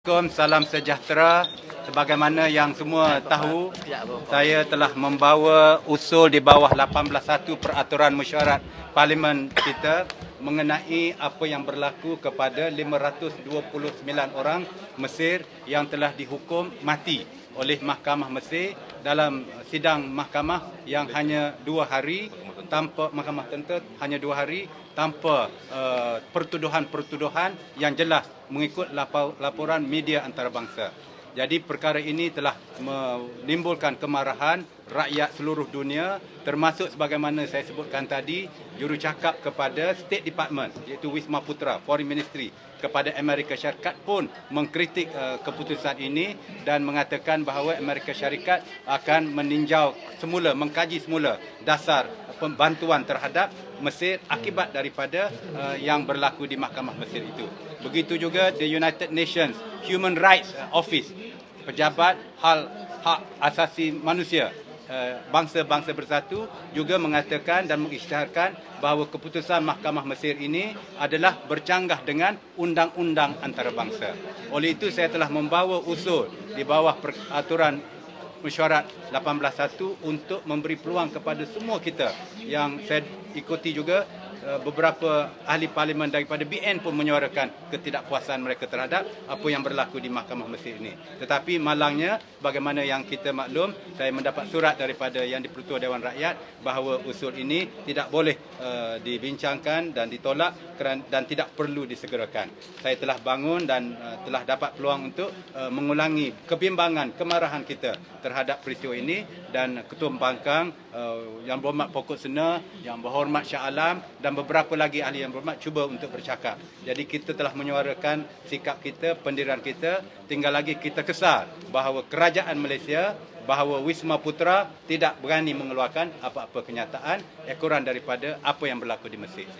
Assalamualaikum, salam sejahtera. Sebagaimana yang semua tahu, saya telah membawa usul di bawah 18.1 Peraturan Mesyuarat Parlimen kita mengenai apa yang berlaku kepada 529 orang Mesir yang telah dihukum mati oleh Mahkamah Mesir dalam sidang mahkamah yang hanya dua hari tanpa mahkamah tentera hanya dua hari tanpa uh, pertuduhan-pertuduhan yang jelas mengikut lapor, laporan media antarabangsa. Jadi perkara ini telah menimbulkan kemarahan rakyat seluruh dunia termasuk sebagaimana saya sebutkan tadi jurucakap kepada State Department iaitu Wisma Putra Foreign Ministry kepada Amerika Syarikat pun mengkritik uh, keputusan ini dan mengatakan bahawa Amerika Syarikat akan meninjau semula mengkaji semula dasar pembantuan terhadap Mesir akibat daripada uh, yang berlaku di Mahkamah Mesir itu. Begitu juga the United Nations Human Rights Office pejabat hal hak asasi manusia bangsa-bangsa bersatu juga mengatakan dan mengisytiharkan bahawa keputusan Mahkamah Mesir ini adalah bercanggah dengan undang-undang antarabangsa. Oleh itu saya telah membawa usul di bawah peraturan mesyuarat 18.1 untuk memberi peluang kepada semua kita yang saya ikuti juga Eh, beberapa ahli parlimen daripada BN pun menyuarakan ketidakpuasan mereka terhadap apa yang berlaku di Mahkamah Mesir ini. Tetapi malangnya bagaimana yang kita maklum, saya mendapat surat daripada yang di-Pertua Dewan Rakyat bahawa usul ini tidak boleh uh, dibincangkan dan ditolak dan tidak perlu disegerakan. Saya telah bangun dan uh, telah dapat peluang untuk uh, mengulangi kebimbangan, kemarahan kita terhadap peristiwa ini dan Ketua Pembangkang uh, yang berhormat Pokok Sena, yang berhormat Syah Alam dan dan beberapa lagi ahli yang berhormat cuba untuk bercakap. Jadi kita telah menyuarakan sikap kita, pendirian kita. Tinggal lagi kita kesal bahawa kerajaan Malaysia, bahawa Wisma Putra tidak berani mengeluarkan apa-apa kenyataan ekoran daripada apa yang berlaku di Mesir.